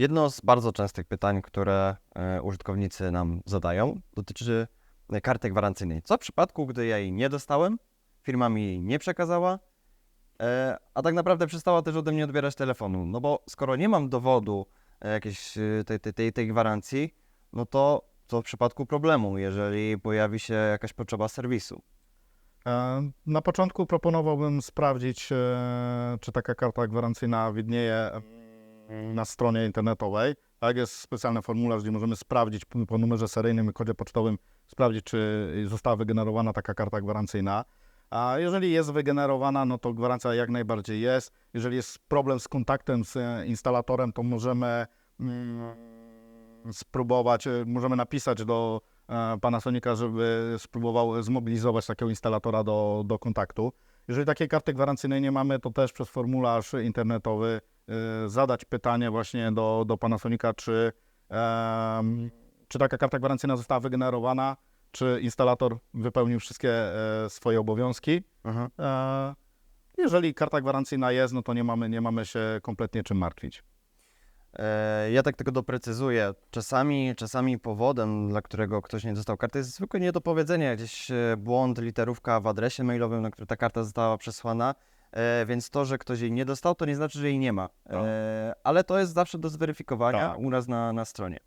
Jedno z bardzo częstych pytań, które e, użytkownicy nam zadają, dotyczy e, karty gwarancyjnej. Co w przypadku, gdy ja jej nie dostałem, firma mi jej nie przekazała, e, a tak naprawdę przestała też ode mnie odbierać telefonu? No bo skoro nie mam dowodu jakiejś tej, tej, tej, tej gwarancji, no to co w przypadku problemu, jeżeli pojawi się jakaś potrzeba serwisu? Na początku proponowałbym sprawdzić, czy taka karta gwarancyjna widnieje na stronie internetowej. Tak, jest specjalny formularz, gdzie możemy sprawdzić po numerze seryjnym i kodzie pocztowym, sprawdzić, czy została wygenerowana taka karta gwarancyjna. A jeżeli jest wygenerowana, no to gwarancja jak najbardziej jest. Jeżeli jest problem z kontaktem z instalatorem, to możemy mm, spróbować, możemy napisać do e, Panasonica, żeby spróbował zmobilizować takiego instalatora do, do kontaktu. Jeżeli takiej karty gwarancyjnej nie mamy, to też przez formularz internetowy zadać pytanie właśnie do, do Panasonica, czy, czy taka karta gwarancyjna została wygenerowana, czy instalator wypełnił wszystkie e, swoje obowiązki. E, Jeżeli karta gwarancyjna jest, no to nie mamy, nie mamy się kompletnie czym martwić. E, Ja tak tylko doprecyzuję. Czasami, czasami powodem, dla którego ktoś nie dostał karty, jest zwykłe niedopowiedzenie, gdzieś błąd, literówka w adresie mailowym, na który ta karta została przesłana. E, więc to, że ktoś jej nie dostał, to nie znaczy, że jej nie ma. E, ale to jest zawsze do zweryfikowania Tak. u nas na, na stronie.